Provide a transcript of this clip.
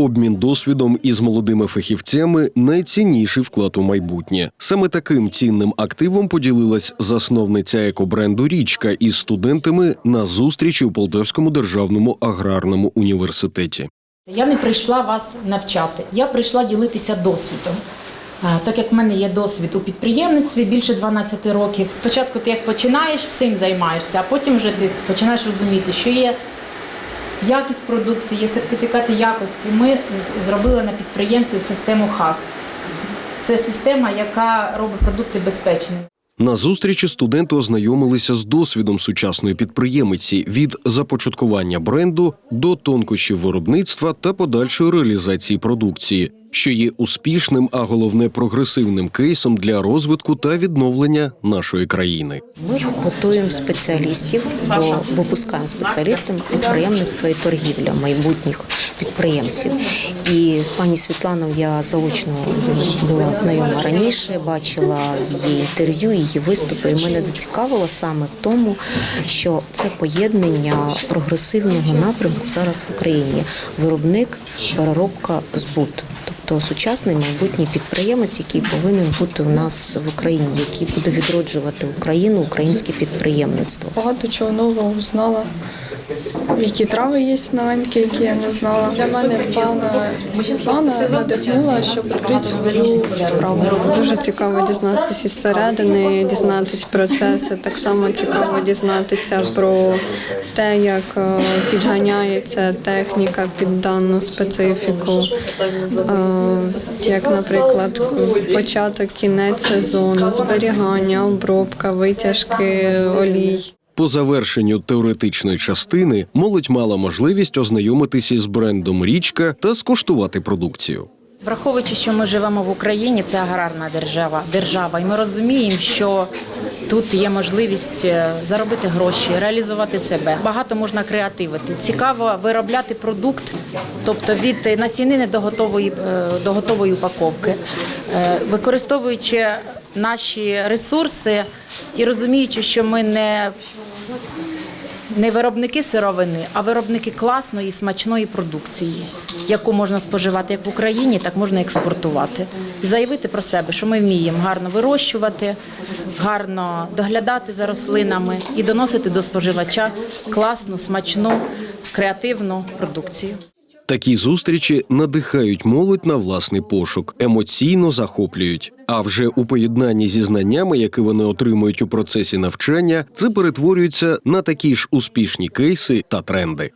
Обмін досвідом із молодими фахівцями найцінніший вклад у майбутнє. Саме таким цінним активом поділилась засновниця екобренду Річка із студентами на зустрічі у Полтавському державному аграрному університеті. Я не прийшла вас навчати, я прийшла ділитися досвідом. Так як в мене є досвід у підприємництві більше 12 років. Спочатку ти як починаєш, всім займаєшся, а потім вже ти починаєш розуміти, що є якість продукції, є сертифікати якості. Ми зробили на підприємстві систему ХАС. Це система, яка робить продукти безпечними. На зустрічі студенти ознайомилися з досвідом сучасної підприємиці від започаткування бренду до тонкощів виробництва та подальшої реалізації продукції, що є успішним, а головне прогресивним кейсом для розвитку та відновлення нашої країни. Ми готуємо спеціалістів, бо випускаємо спеціалістів підприємництва і торгівля майбутніх підприємців. І з пані Світланою я заочно була знайома раніше, бачила її інтерв'ю, її виступи. І мене зацікавило саме в тому, що це поєднання прогресивного напрямку зараз в Україні. Виробник, переробка, збут. Тобто сучасний майбутній підприємець, який повинен бути у нас в Україні, який буде відроджувати Україну, українське підприємництво. Багато чого нового узнала. Які трави є новенькі, які я не знала. Для мене пана Світлана надихнула, щоб відкрити свою справу. Дуже цікаво дізнатися із середини, дізнатися процеси. Так само цікаво дізнатися про те, як е, підганяється техніка під дану специфіку. Е, Як, наприклад, початок, кінець сезону, зберігання, обробка, витяжки олій. По завершенню теоретичної частини молодь мала можливість ознайомитися з брендом Річка та скуштувати продукцію. Враховуючи, що ми живемо в Україні, це аграрна держава, держава, і ми розуміємо, що тут є можливість е, заробити гроші, реалізувати себе. Багато можна креативити. Цікаво виробляти продукт, тобто від насінини до готової е, до готової упаковки, Е, використовуючи наші ресурси і розуміючи, що ми не не виробники сировини, а виробники класної, смачної продукції, яку можна споживати як в Україні, так можна експортувати. Заявити про себе, що ми вміємо гарно вирощувати, гарно доглядати за рослинами і доносити до споживача класну, смачну, креативну продукцію. Такі зустрічі надихають молодь на власний пошук, емоційно захоплюють. А вже у поєднанні зі знаннями, які вони отримують у процесі навчання, це перетворюється на такі ж успішні кейси та тренди.